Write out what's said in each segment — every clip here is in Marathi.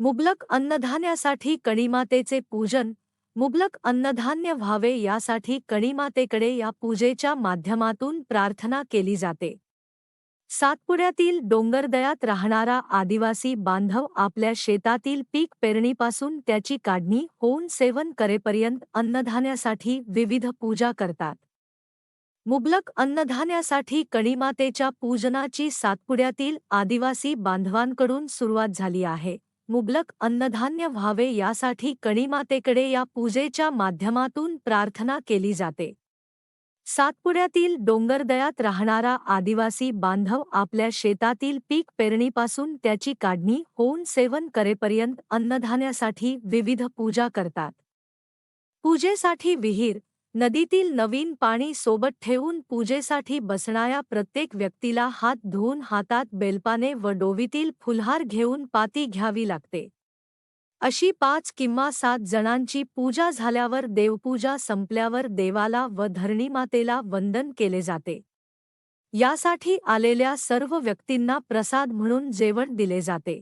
मुबलक अन्नधान्यासाठी कणीमातेचे पूजन मुबलक अन्नधान्य व्हावे यासाठी कणीमातेकडे या पूजेच्या माध्यमातून प्रार्थना केली जाते. सातपुड्यातील डोंगरदयात राहणारा आदिवासी बांधव आपल्या शेतातील पीक पेरणीपासून त्याची काढणी होऊन सेवन करेपर्यंत अन्नधान्यासाठी विविध पूजा करतात. मुबलक अन्नधान्यासाठी कणीमातेच्या पूजनाची सातपुड्यातील आदिवासी बांधवांकडून सुरुवात झाली आहे. मुबलक अन्नधान्य व्हावे यासाठी कणीमातेकडे या पूजेच्या माध्यमातून प्रार्थना केली जाते. सातपुड्यातील डोंगरदयात राहणारा आदिवासी बांधव आपल्या शेतातील पीक पेरणीपासून त्याची काढणी होऊन सेवन करेपर्यंत अन्नधान्यासाठी विविध पूजा करतात. पूजेसाठी विहीर नदीतील नवीन पाणी सोबत ठेवून पूजेसाठी बसणाऱ्या प्रत्येक व्यक्तीला हात धुवून हातात बेलपाने व डोवीतील फुलहार घेऊन पाती घ्यावी लागते. अशी पाच किंवा सात जणांची पूजा झाल्यावर देवपूजा संपल्यावर देवाला व धरणीमातेला वंदन केले जाते. यासाठी आलेल्या सर्व व्यक्तींना प्रसाद म्हणून जेवण दिले जाते.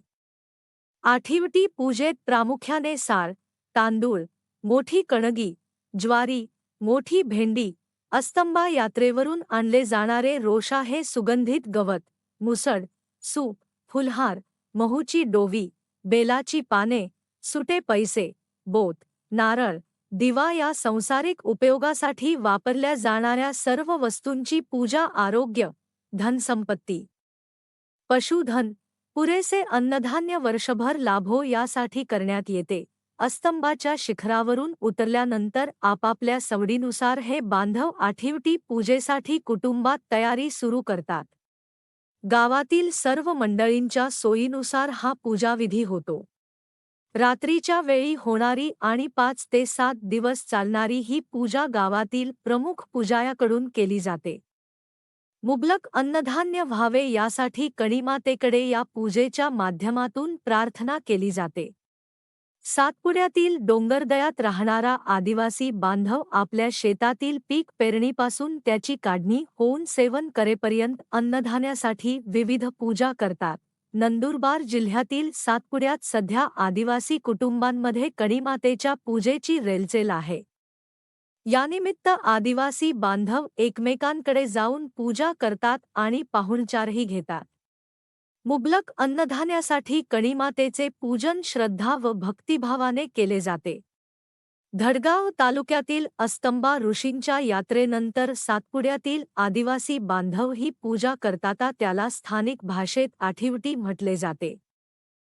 आठिवटी पूजेत प्रामुख्याने साळ तांदूळ मोठी कणगी ज्वारी मोठी भेंडी अस्तंबा यात्रेवरून आणले जाणारे रोषा हे सुगंधित गवत मुसड सूप फुलहार महूची डोवी बेलाची पाने सुटे पैसे बोत नारळ दिवा या संसारिक उपयोगासाठी वापरल्या जाणाऱ्या सर्व वस्तूंची पूजा आरोग्य धनसंपत्ती. पशुधन पुरेसे अन्नधान्य वर्षभर लाभो यासाठी करण्यात येते. अस्तंबाच्या शिखरावरून उतरल्यानंतर आपापल्या सवडीनुसार हे बांधव आठिवटी पूजेसाठी कुटुंबात तयारी सुरू करतात. गावातील सर्व मंडळींच्या सोयीनुसार हा पूजाविधी होतो. रात्रीच्या वेळी होणारी आणि पाच ते सात दिवस चालणारी ही पूजा गावातील प्रमुख पूजायाकडून केली जाते. मुबलक अन्नधान्य व्हावे यासाठी कणिमातेकडे या पूजेच्या माध्यमातून प्रार्थना केली जाते. सातपुड्यातील डोंगरदयात राहणारा आदिवासी बांधव आपल्या शेतातील पीक पेरणीपासून त्याची काढणी होऊन सेवन करेपर्यंत अन्नधान्यासाठी विविध पूजा करतात. नंदुरबार जिल्ह्यातील सातपुड्यात सध्या आदिवासी कुटुंबांमध्ये कणीमातेच्या पूजेची रेलचेल आहे. यानिमित्त आदिवासी बांधव एकमेकांकडे जाऊन पूजा करतात आणि पाहुणचारही घेतात. मुबलक अन्नधान्यासाठी कणीमातेचे पूजन श्रद्धा व भक्तिभावाने केले जाते. धडगाव तालुक्यातील अस्तंबा ऋषींच्या यात्रेनंतर सातपुड्यातील आदिवासी बांधव ही पूजा करताता त्याला स्थानिक भाषेत आठिवटी म्हटले जाते.